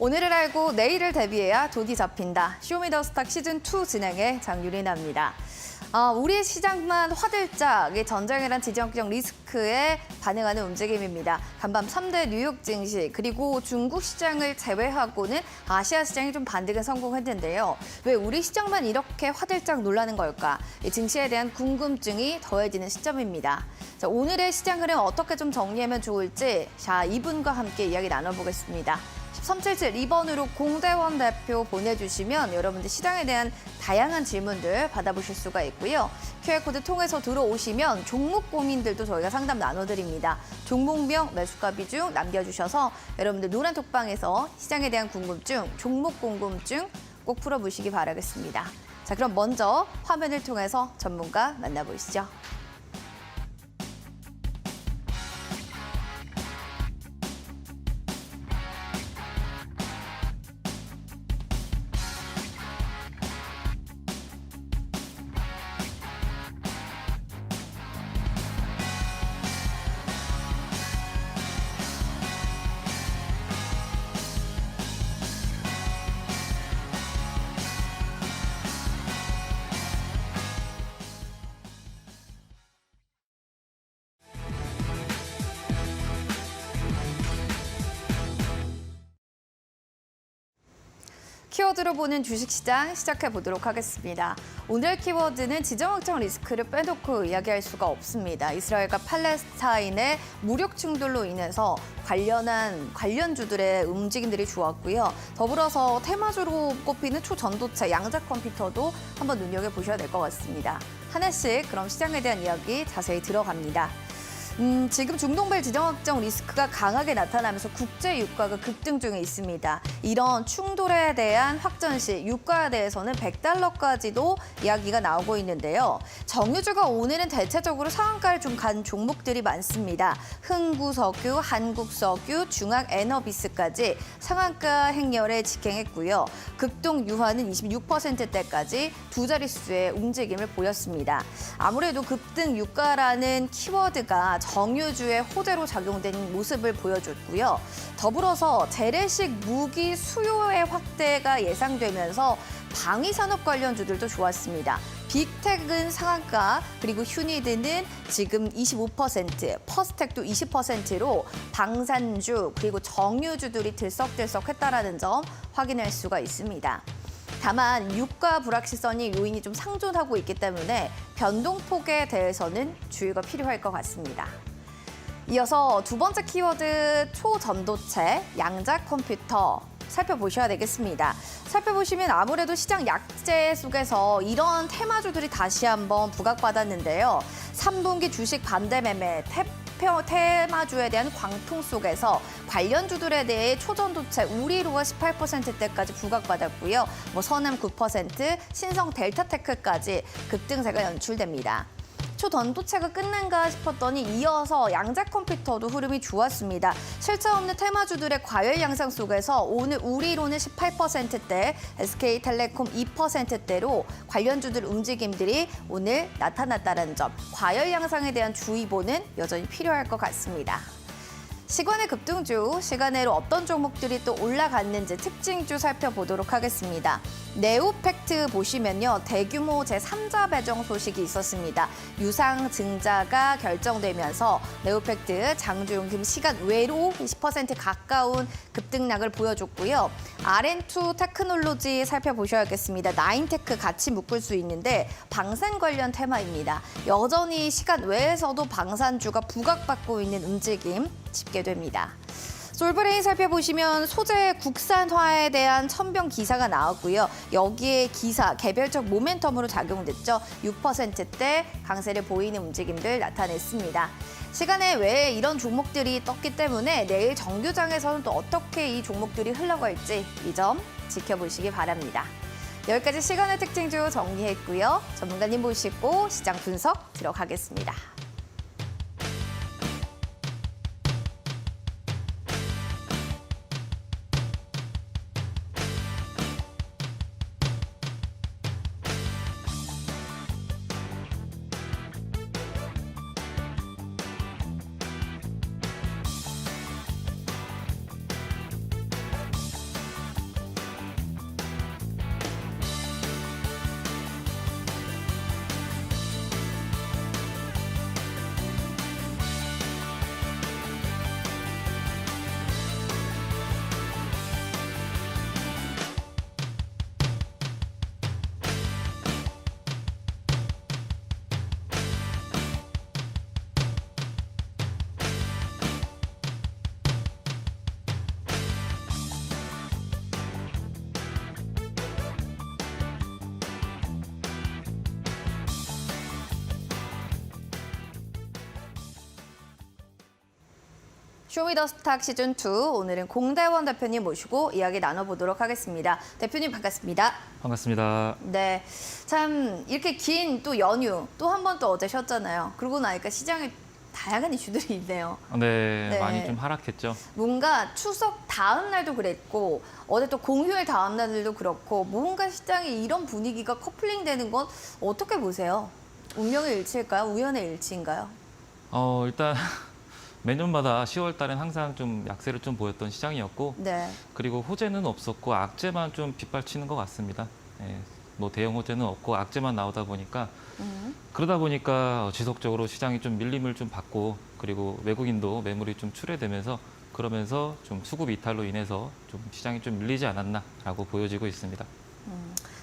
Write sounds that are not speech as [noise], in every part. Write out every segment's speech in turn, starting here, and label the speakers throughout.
Speaker 1: 오늘을 알고 내일을 대비해야 돈이 잡힌다. 쇼미더스탁 시즌2 진행의 장유린아입니다. 아, 우리 시장만 화들짝 이 전쟁이란 지정적 리스크에 반응하는 움직임입니다. 간밤 3대 뉴욕 증시 그리고 중국 시장을 제외하고는 아시아 시장이 좀 반등에 성공했는데요. 왜 우리 시장만 이렇게 화들짝 놀라는 걸까? 이 증시에 대한 궁금증이 더해지는 시점입니다. 자, 오늘의 시장 흐름 어떻게 좀 정리하면 좋을지 자, 이분과 함께 이야기 나눠보겠습니다. 1377 2번으로 공대원 대표 보내주시면 여러분들 시장에 대한 다양한 질문들 받아보실 수가 있고요. QR코드 통해서 들어오시면 종목 고민들도 저희가 상담 나눠드립니다. 종목명, 매수가 비중 남겨주셔서 여러분들 노란 톡방에서 시장에 대한 궁금증, 종목 궁금증 꼭 풀어보시기 바라겠습니다. 자, 그럼 먼저 화면을 통해서 전문가 만나보시죠. 키워드로 보는 주식시장 시작해 보도록 하겠습니다. 오늘 키워드는 지정학적 리스크를 빼놓고 이야기할 수가 없습니다. 이스라엘과 팔레스타인의 무력 충돌로 인해서 관련한 관련주들의 움직임들이 좋았고요. 더불어서 테마주로 꼽히는 초전도체 양자 컴퓨터도 한번 눈여겨 보셔야 될 것 같습니다. 하나씩 그럼 시장에 대한 이야기 자세히 들어갑니다. 음, 지금 중동발 지정학적 리스크가 강하게 나타나면서 국제 유가가 급등 중에 있습니다. 이런 충돌에 대한 확전 시 유가에 대해서는 100달러까지도 이야기가 나오고 있는데요. 정유주가 오늘은 대체적으로 상한가를 좀 간 종목들이 많습니다. 흥구석유, 한국석유, 중앙에너비스까지 상한가 행렬에 직행했고요. 급동 유화는 26%대까지 두 자릿수의 움직임을 보였습니다. 아무래도 급등 유가라는 키워드가 정유주의 호재로 작용된 모습을 보여줬고요. 더불어서 재래식 무기 수요의 확대가 예상되면서 방위산업 관련주들도 좋았습니다. 빅텍은 상한가, 그리고 휴니드는 지금 25%, 퍼스텍도 20%로 방산주, 그리고 정유주들이 들썩들썩했다라는 점 확인할 수가 있습니다. 다만 유가 불확실성이 요인이 좀 상존하고 있기 때문에 변동폭에 대해서는 주의가 필요할 것 같습니다. 이어서 두 번째 키워드 초전도체 양자 컴퓨터 살펴보셔야 되겠습니다. 살펴보시면 아무래도 시장 약재 속에서 이런 테마주들이 다시 한번 부각받았는데요. 3분기 주식 반대 매매, 태평 테마주에 대한 광풍 속에서 관련 주들에 대해 초전도체 우리로가 18%대까지 부각받았고요. 뭐 서남 9%, 신성 델타테크까지 급등세가 연출됩니다. 초 전도체가 끝난가 싶었더니 이어서 양자 컴퓨터도 흐름이 좋았습니다. 실차 없는 테마주들의 과열 양상 속에서 오늘 우리로는 18%대, SK텔레콤 2%대로 관련주들 움직임들이 오늘 나타났다는 점, 과열 양상에 대한 주의보는 여전히 필요할 것 같습니다. 시간의 급등주, 시간으로 어떤 종목들이 또 올라갔는지 특징주 살펴보도록 하겠습니다. 네오팩트 보시면요. 대규모 제3자 배정 소식이 있었습니다. 유상 증자가 결정되면서 네오팩트 장주용금 시간 외로 20% 가까운 급등락을 보여줬고요. RN2 테크놀로지 살펴보셔야겠습니다. 나인테크 같이 묶을 수 있는데 방산 관련 테마입니다. 여전히 시간 외에서도 방산주가 부각받고 있는 움직임 짚게 됩니다. 솔브레인 살펴보시면 소재 국산화에 대한 천병 기사가 나왔고요. 여기에 기사 개별적 모멘텀으로 작용됐죠. 6%대 강세를 보이는 움직임들 나타냈습니다. 시간에 왜 이런 종목들이 떴기 때문에 내일 정규장에서는 또 어떻게 이 종목들이 흘러갈지 이 점 지켜보시기 바랍니다. 여기까지 시간의 특징 주 정리했고요. 전문가님 모시고 시장 분석 들어가겠습니다. 쇼미더스탁 시즌 2 오늘은 공대원 대표님 모시고 이야기 나눠보도록 하겠습니다. 대표님 반갑습니다.
Speaker 2: 반갑습니다.
Speaker 1: 네, 참 이렇게 긴 또 연휴 또 한 번 또 어제 쉬었잖아요. 그러고 나니까 시장에 다양한 이슈들이 있네요.
Speaker 2: 네,
Speaker 1: 네.
Speaker 2: 많이 좀 하락했죠.
Speaker 1: 뭔가 추석 다음 날도 그랬고 어제 또 공휴일 다음 날도 그렇고 뭔가 시장에 이런 분위기가 커플링되는 건 어떻게 보세요? 운명의 일치일까요? 우연의 일치인가요?
Speaker 2: 어, 일단 [laughs] 매년마다 10월 달엔 항상 좀 약세를 좀 보였던 시장이었고
Speaker 1: 네.
Speaker 2: 그리고 호재는 없었고 악재만 좀 빗발치는 것 같습니다. 예, 뭐 대형 호재는 없고 악재만 나오다 보니까
Speaker 1: 음.
Speaker 2: 그러다 보니까 지속적으로 시장이 좀 밀림을 좀 받고 그리고 외국인도 매물이 좀 출회되면서 그러면서 좀 수급 이탈로 인해서 좀 시장이 좀 밀리지 않았나라고 보여지고 있습니다.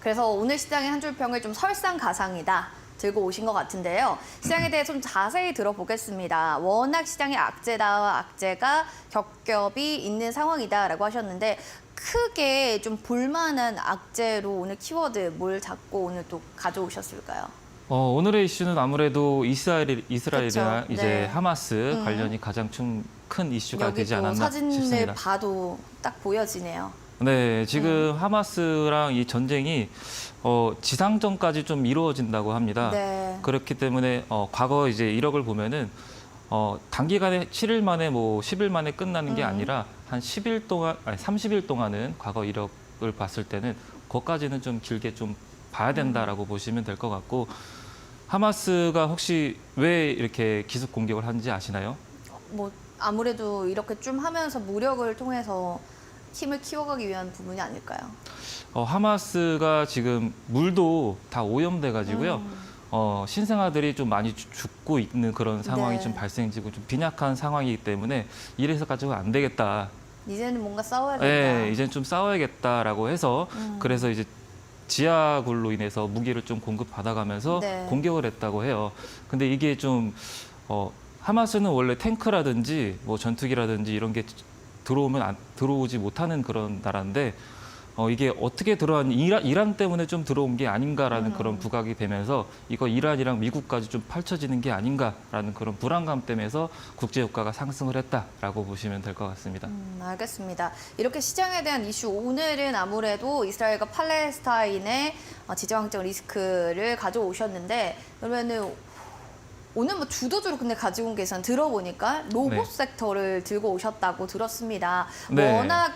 Speaker 1: 그래서 오늘 시장의 한 줄 평을 좀 설상가상이다. 들고 오신 것 같은데요. 시장에 대해 좀 자세히 들어보겠습니다. 워낙 시장의 악재다, 악재가 겹겹이 있는 상황이다라고 하셨는데 크게 좀 볼만한 악재로 오늘 키워드 뭘 잡고 오늘 또 가져오셨을까요?
Speaker 2: 어, 오늘의 이슈는 아무래도 이스라엘, 이스라엘이나
Speaker 1: 그쵸.
Speaker 2: 이제
Speaker 1: 네.
Speaker 2: 하마스
Speaker 1: 음.
Speaker 2: 관련이 가장 좀 큰 이슈가
Speaker 1: 여기
Speaker 2: 되지
Speaker 1: 또
Speaker 2: 않았나
Speaker 1: 사진을
Speaker 2: 싶습니다.
Speaker 1: 봐도 딱 보여지네요.
Speaker 2: 네, 지금 하마스랑 이 전쟁이 어, 지상전까지 좀 이루어진다고 합니다.
Speaker 1: 네.
Speaker 2: 그렇기 때문에 어, 과거 이제 이력을 보면은 어, 단기간에 7일 만에 뭐 10일 만에 끝나는 게
Speaker 1: 음.
Speaker 2: 아니라 한 10일 동안 아니 30일 동안은 과거 이력을 봤을 때는 그것까지는 좀 길게 좀 봐야
Speaker 1: 음.
Speaker 2: 된다라고 보시면 될 것 같고 하마스가 혹시 왜 이렇게 기습 공격을 한지 아시나요?
Speaker 1: 뭐 아무래도 이렇게 좀 하면서 무력을 통해서 힘을 키워가기 위한 부분이 아닐까요?
Speaker 2: 어, 하마스가 지금 물도 다 오염돼 가지고요.
Speaker 1: 음.
Speaker 2: 어, 신생아들이 좀 많이 죽- 죽고 있는 그런 상황이
Speaker 1: 네.
Speaker 2: 좀 발생지고 좀 빈약한 상황이기 때문에 이래서 가지고 안 되겠다.
Speaker 1: 이제는 뭔가 싸워야 된다.
Speaker 2: 예, 이젠 좀 싸워야겠다라고 해서
Speaker 1: 음.
Speaker 2: 그래서 이제 지하굴로 인해서 무기를 좀 공급 받아가면서
Speaker 1: 네.
Speaker 2: 공격을 했다고 해요. 근데 이게 좀 어, 하마스는 원래 탱크라든지 뭐 전투기라든지 이런 게 들어오면 안, 들어오지 못하는 그런 나라인데 어, 이게 어떻게 들어왔 이란, 이란 때문에 좀 들어온 게 아닌가라는
Speaker 1: 음.
Speaker 2: 그런 부각이 되면서 이거 이란이랑 미국까지 좀 펼쳐지는 게 아닌가라는 그런 불안감 때문에서 국제 유가가 상승을 했다라고 보시면 될 것 같습니다.
Speaker 1: 음, 알겠습니다. 이렇게 시장에 대한 이슈 오늘은 아무래도 이스라엘과 팔레스타인의 어, 지정학적 리스크를 가져오셨는데 그러면은 오늘 뭐 주도주로 근데 가지고 온게 우선 들어보니까 로봇
Speaker 2: 네.
Speaker 1: 섹터를 들고 오셨다고 들었습니다.
Speaker 2: 네.
Speaker 1: 워낙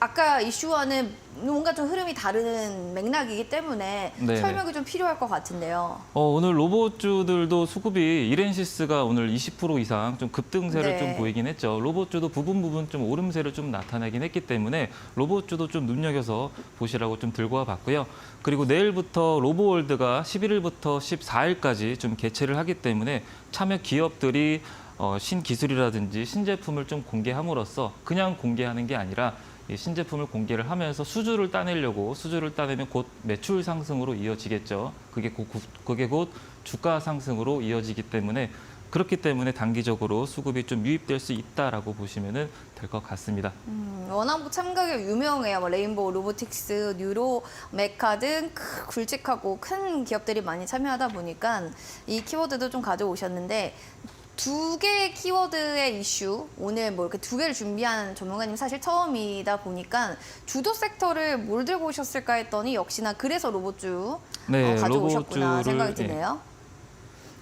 Speaker 1: 아까 이슈와는 뭔가 좀 흐름이 다른 맥락이기 때문에
Speaker 2: 네,
Speaker 1: 설명이 좀 필요할 것 같은데요.
Speaker 2: 어, 오늘 로봇주들도 수급이 이렌시스가 오늘 20% 이상 좀 급등세를
Speaker 1: 네.
Speaker 2: 좀 보이긴 했죠. 로봇주도 부분 부분 좀 오름세를 좀 나타내긴 했기 때문에 로봇주도 좀 눈여겨서 보시라고 좀 들고 와봤고요. 그리고 내일부터 로보월드가 11일부터 14일까지 좀 개최를 하기 때문에 참여 기업들이 어, 신기술이라든지 신제품을 좀 공개함으로써 그냥 공개하는 게 아니라 이 신제품을 공개를 하면서 수주를 따내려고 수주를 따내면 곧 매출 상승으로 이어지겠죠. 그게 곧, 그게 곧 주가 상승으로 이어지기 때문에 그렇기 때문에 단기적으로 수급이 좀 유입될 수 있다라고 보시면 될 것 같습니다.
Speaker 1: 음, 워낙 뭐 참가가 유명해요. 뭐 레인보우 로보틱스, 뉴로, 메카 등 크- 굵직하고 큰 기업들이 많이 참여하다 보니까 이 키워드도 좀 가져오셨는데 두 개의 키워드의 이슈 오늘 뭐 이렇게 두 개를 준비한 전문가님 사실 처음이다 보니까 주도 섹터를 뭘 들고 오셨을까 했더니 역시나 그래서 로봇주
Speaker 2: 네,
Speaker 1: 어, 가져오셨구나
Speaker 2: 로봇주를,
Speaker 1: 생각이
Speaker 2: 예.
Speaker 1: 드네요.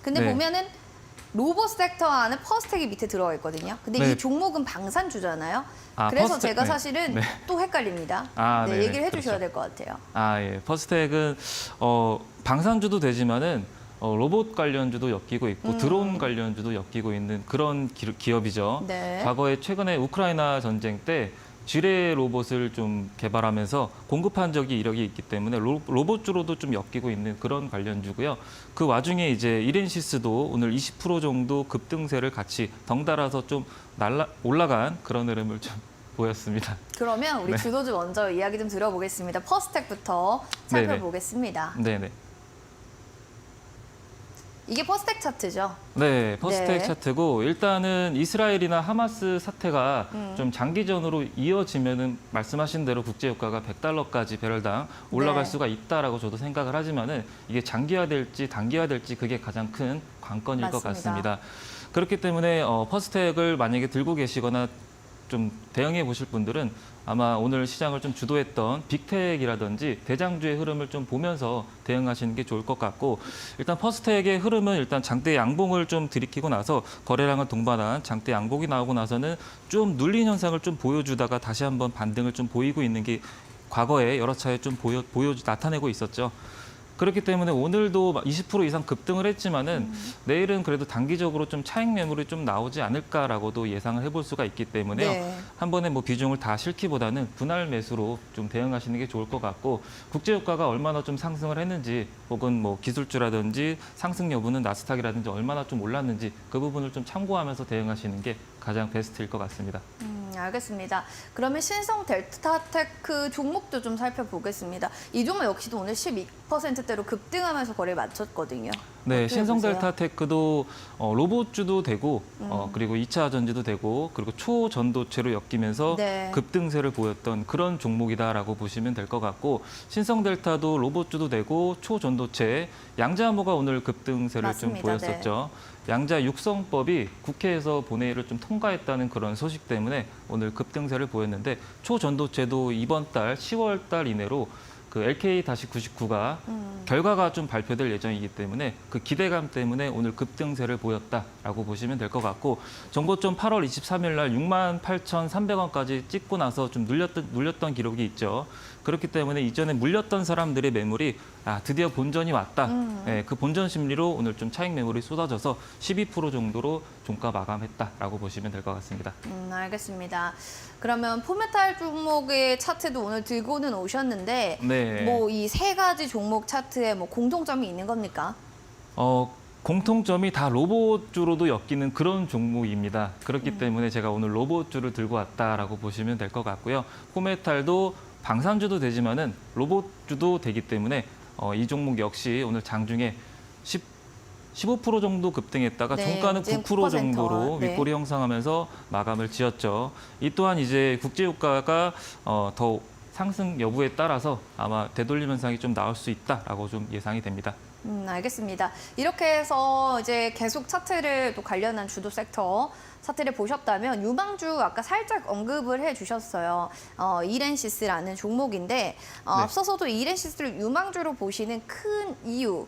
Speaker 1: 근데
Speaker 2: 네.
Speaker 1: 보면은 로봇 섹터 안에 퍼스텍이 밑에 들어가 있거든요. 근데
Speaker 2: 네.
Speaker 1: 이 종목은 방산주잖아요.
Speaker 2: 아,
Speaker 1: 그래서
Speaker 2: 퍼스텍,
Speaker 1: 제가
Speaker 2: 네.
Speaker 1: 사실은
Speaker 2: 네.
Speaker 1: 또 헷갈립니다.
Speaker 2: 아,
Speaker 1: 네,
Speaker 2: 네네,
Speaker 1: 얘기를 해주셔야
Speaker 2: 그렇죠.
Speaker 1: 될것 같아요.
Speaker 2: 아, 예. 퍼스텍은 어, 방산주도 되지만은 어, 로봇 관련주도 엮이고 있고
Speaker 1: 음.
Speaker 2: 드론 관련주도 엮이고 있는 그런 기, 기업이죠.
Speaker 1: 네.
Speaker 2: 과거에 최근에 우크라이나 전쟁 때 지뢰 로봇을 좀 개발하면서 공급한 적이 이력이 있기 때문에 로, 로봇주로도 좀 엮이고 있는 그런 관련주고요. 그 와중에 이제 이렌시스도 오늘 20% 정도 급등세를 같이 덩달아서 좀 날라, 올라간 그런 흐름을 좀 [laughs] 보였습니다.
Speaker 1: 그러면 우리
Speaker 2: 네.
Speaker 1: 주도주 먼저 이야기 좀 들어보겠습니다. 퍼스텍부터
Speaker 2: 네네.
Speaker 1: 살펴보겠습니다.
Speaker 2: 네네.
Speaker 1: 이게 퍼스텍 차트죠.
Speaker 2: 네, 퍼스텍
Speaker 1: 네.
Speaker 2: 차트고 일단은 이스라엘이나 하마스 사태가
Speaker 1: 음.
Speaker 2: 좀 장기전으로 이어지면은 말씀하신 대로 국제 유가가 100달러까지 배럴당 올라갈
Speaker 1: 네.
Speaker 2: 수가 있다라고 저도 생각을 하지만은 이게 장기화될지 단기화될지 그게 가장 큰 관건일 것
Speaker 1: 맞습니다.
Speaker 2: 같습니다. 그렇기 때문에 어, 퍼스텍을 만약에 들고 계시거나 좀 대응해 보실 분들은 아마 오늘 시장을 좀 주도했던 빅텍이라든지 대장주의 흐름을 좀 보면서 대응하시는 게 좋을 것 같고 일단 퍼스텍의 흐름은 일단 장대 양봉을 좀 들이키고 나서 거래량을 동반한 장대 양봉이 나오고 나서는 좀 눌린 현상을 좀 보여주다가 다시 한번 반등을 좀 보이고 있는 게 과거에 여러 차례 좀 보여, 보여 나타내고 있었죠. 그렇기 때문에 오늘도 20% 이상 급등을 했지만은 내일은 그래도 단기적으로 좀 차익 매물이 좀 나오지 않을까라고도 예상을 해볼 수가 있기 때문에요.
Speaker 1: 네.
Speaker 2: 한 번에 뭐 비중을 다 실기보다는 분할 매수로 좀 대응하시는 게 좋을 것 같고 국제 유가가 얼마나 좀 상승을 했는지 혹은 뭐 기술주라든지 상승 여부는 나스닥이라든지 얼마나 좀 올랐는지 그 부분을 좀 참고하면서 대응하시는 게 가장 베스트일 것 같습니다.
Speaker 1: 음, 알겠습니다. 그러면 신성 델타테크 종목도 좀 살펴보겠습니다. 이 종목 역시도 오늘 12%대로 급등하면서 거래를 마쳤거든요.
Speaker 2: 네,
Speaker 1: 어떻게
Speaker 2: 신성
Speaker 1: 보세요?
Speaker 2: 델타 테크도 어, 로봇주도 되고
Speaker 1: 음.
Speaker 2: 어, 그리고 2차 전지도 되고 그리고 초전도체로 엮이면서
Speaker 1: 네.
Speaker 2: 급등세를 보였던 그런 종목이다라고 보시면 될 것 같고 신성 델타도 로봇주도 되고 초전도체 양자모가 오늘 급등세를
Speaker 1: 맞습니다. 네.
Speaker 2: 좀 보였었죠. 양자 육성법이 국회에서 본회의를 좀 통과했다는 그런 소식 때문에 오늘 급등세를 보였는데 초전도체도 이번 달 10월 달 이내로 그 LK-99가
Speaker 1: 음.
Speaker 2: 결과가 좀 발표될 예정이기 때문에 그 기대감 때문에 오늘 급등세를 보였다라고 보시면 될 것 같고 정보점 8월 23일 날 68,300원까지 찍고 나서 좀 눌렸던 눌렸던 기록이 있죠. 그렇기 때문에 이전에 물렸던 사람들의 매물이 아 드디어 본전이 왔다.
Speaker 1: 음.
Speaker 2: 네, 그 본전 심리로 오늘 좀 차익 매물이 쏟아져서 12% 정도로 종가 마감했다라고 보시면 될 것 같습니다.
Speaker 1: 음, 알겠습니다. 그러면 포메탈 종목의 차트도 오늘 들고는 오셨는데
Speaker 2: 네.
Speaker 1: 뭐 이 세 가지 종목 차트에 뭐 공통점이 있는 겁니까?
Speaker 2: 어, 공통점이 다 로봇주로도 엮이는 그런 종목입니다. 그렇기 때문에 제가 오늘 로봇주를 들고 왔다라고 보시면 될 것 같고요. 포메탈도 방산주도 되지만은 로봇주도 되기 때문에 어, 이 종목 역시 오늘 장중에 10, 15% 정도 급등했다가
Speaker 1: 네,
Speaker 2: 종가는
Speaker 1: 이제는
Speaker 2: 9%
Speaker 1: 9%,
Speaker 2: 정도로
Speaker 1: 네.
Speaker 2: 윗꼬리 형성하면서 마감을 지었죠. 이 또한 이제 국제유가가 어, 더 상승 여부에 따라서 아마 되돌림 현상이 좀 나올 수 있다라고 좀 예상이 됩니다.
Speaker 1: 음, 알겠습니다. 이렇게 해서 이제 계속 차트를 또 관련한 주도 섹터 차트를 보셨다면 유망주 아까 살짝 언급을 해주셨어요. 어, 이렌시스라는 종목인데 어,
Speaker 2: 네.
Speaker 1: 앞서서도 이렌시스를 유망주로 보시는 큰 이유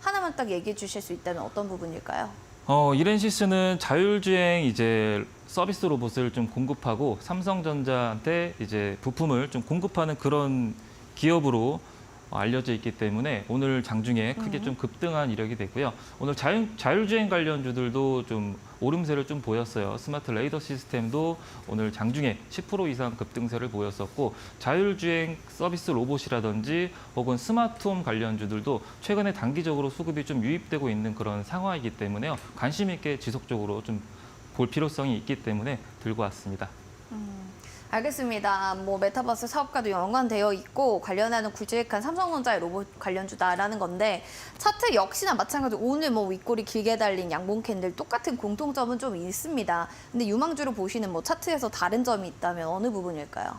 Speaker 1: 하나만 딱 얘기해 주실 수 있다면 어떤 부분일까요?
Speaker 2: 어, 이렌시스는 자율주행 이제 서비스 로봇을 좀 공급하고 삼성전자한테 이제 부품을 좀 공급하는 그런 기업으로 어, 알려져 있기 때문에 오늘 장중에 크게 좀 급등한 이력이 됐고요. 오늘 자율, 자율주행 관련주들도 좀 오름세를 좀 보였어요. 스마트 레이더 시스템도 오늘 장중에 10% 이상 급등세를 보였었고 자율주행 서비스 로봇이라든지 혹은 스마트홈 관련주들도 최근에 단기적으로 수급이 좀 유입되고 있는 그런 상황이기 때문에요. 관심 있게 지속적으로 좀 볼 필요성이 있기 때문에 들고 왔습니다.
Speaker 1: 알겠습니다. 뭐 메타버스 사업과도 연관되어 있고 관련하는 구직한 삼성전자의 로봇 관련주다라는 건데 차트 역시나 마찬가지로 오늘 뭐 윗골이 길게 달린 양봉 캔들 똑같은 공통점은 좀 있습니다. 근데 유망주로 보시는 뭐 차트에서 다른 점이 있다면 어느 부분일까요?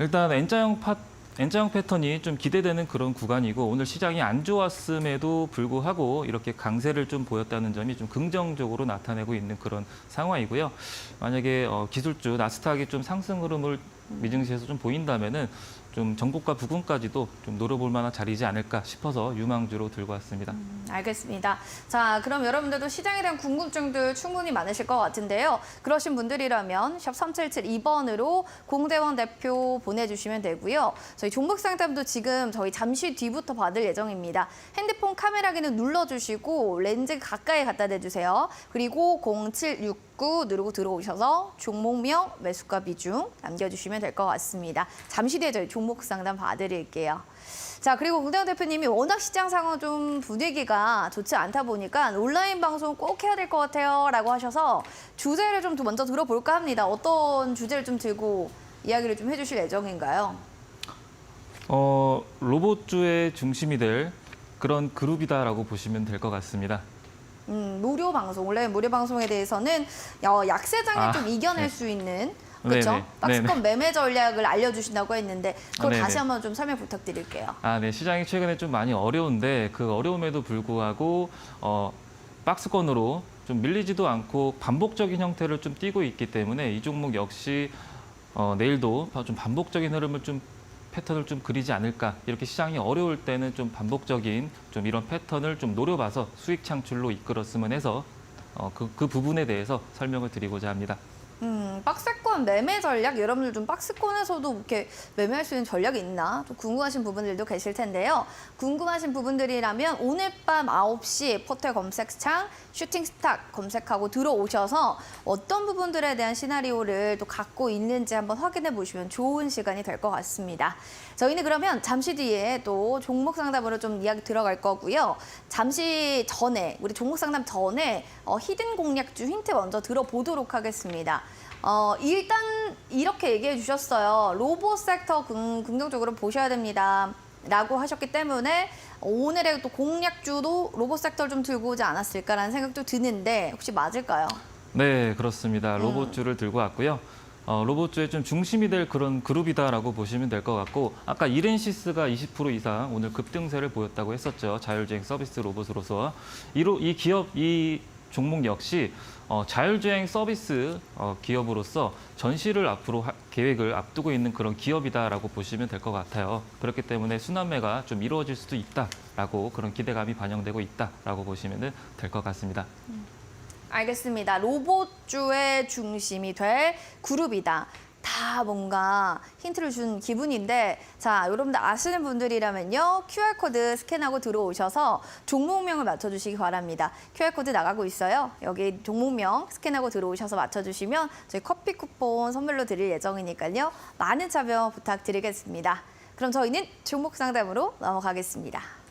Speaker 2: 일단 N자형 파 N자형 패턴이 좀 기대되는 그런 구간이고 오늘 시장이 안 좋았음에도 불구하고 이렇게 강세를 좀 보였다는 점이 좀 긍정적으로 나타내고 있는 그런 상황이고요. 만약에 어, 기술주 나스닥이 좀 상승 흐름을 미증시에서 좀 보인다면은 좀 전국과 부근까지도 좀 노려볼 만한 자리이지 않을까 싶어서 유망주로 들고 왔습니다.
Speaker 1: 음, 알겠습니다. 자, 그럼 여러분들도 시장에 대한 궁금증들 충분히 많으실 것 같은데요. 그러신 분들이라면 샵 3772번으로 공대원 대표 보내주시면 되고요. 저희 종목 상담도 지금 저희 잠시 뒤부터 받을 예정입니다. 핸드폰 카메라기는 눌러주시고 렌즈 가까이 갖다 대주세요. 그리고 0769 누르고 들어오셔서 종목명, 매수가 비중 남겨주시면 될 것 같습니다. 잠시 뒤에 저희 종목 상담 봐드릴게요. 자 그리고 공대원 대표님이 워낙 시장 상황 좀 분위기가 좋지 않다 보니까 온라인 방송 꼭 해야 될 것 같아요라고 하셔서 주제를 좀더 먼저 들어볼까 합니다. 어떤 주제를 좀 들고 이야기를 좀 해주실 예정인가요?
Speaker 2: 어, 로봇주의 중심이 될 그런 그룹이다라고 보시면 될 것 같습니다.
Speaker 1: 음, 무료 방송 온라인 무료 방송에 대해서는 어, 약세장을
Speaker 2: 아,
Speaker 1: 좀 이겨낼
Speaker 2: 네.
Speaker 1: 수 있는 그렇죠? 박스권 매매 전략을 알려주신다고 했는데 그걸
Speaker 2: 네네.
Speaker 1: 다시 한번 좀 설명 부탁드릴게요.
Speaker 2: 아, 네. 시장이 최근에 좀 많이 어려운데 그 어려움에도 불구하고 어, 박스권으로 좀 밀리지도 않고 반복적인 형태를 좀 띠고 있기 때문에 이 종목 역시 어, 내일도 좀 반복적인 흐름을 좀 패턴을 좀 그리지 않을까 이렇게 시장이 어려울 때는 좀 반복적인 좀 이런 패턴을 좀 노려봐서 수익 창출로 이끌었으면 해서 어, 그, 그 부분에 대해서 설명을 드리고자 합니다.
Speaker 1: 음, 박스권 매매 전략 여러분들 좀 박스권에서도 이렇게 매매할 수 있는 전략이 있나 좀 궁금하신 부분들도 계실 텐데요. 궁금하신 부분들이라면 오늘 밤 9시 포털 검색창 슈팅 스탁 검색하고 들어오셔서 어떤 부분들에 대한 시나리오를 또 갖고 있는지 한번 확인해 보시면 좋은 시간이 될 것 같습니다. 저희는 그러면 잠시 뒤에 또 종목 상담으로 좀 이야기 들어갈 거고요. 잠시 전에 우리 종목 상담 전에 어, 히든 공략주 힌트 먼저 들어보도록 하겠습니다. 어, 일단 이렇게 얘기해 주셨어요. 로봇 섹터 긍, 긍정적으로 보셔야 됩니다. 라고 하셨기 때문에 오늘의 또 공략주도 로봇 섹터를 좀 들고 오지 않았을까라는 생각도 드는데 혹시 맞을까요?
Speaker 2: 네, 그렇습니다. 로봇주를 들고 왔고요. 어, 로봇주의 좀 중심이 될 그런 그룹이다라고 보시면 될 것 같고 아까 이렌시스가 20% 이상 오늘 급등세를 보였다고 했었죠. 자율주행 서비스 로봇으로서 이 로 이 기업 이 종목 역시 어, 자율주행 서비스 어, 기업으로서 전시를 앞으로 하- 계획을 앞두고 있는 그런 기업이다라고 보시면 될 것 같아요. 그렇기 때문에 순환매가 좀 이루어질 수도 있다라고 그런 기대감이 반영되고 있다라고 보시면 될 것 같습니다.
Speaker 1: 알겠습니다. 로봇주의 중심이 될 그룹이다. 다 뭔가 힌트를 준 기분인데 자 여러분들 아시는 분들이라면요 QR코드 스캔하고 들어오셔서 종목명을 맞춰주시기 바랍니다. QR코드 나가고 있어요. 여기 종목명 스캔하고 들어오셔서 맞춰주시면 저희 커피 쿠폰 선물로 드릴 예정이니까요. 많은 참여 부탁드리겠습니다. 그럼 저희는 종목 상담으로 넘어가겠습니다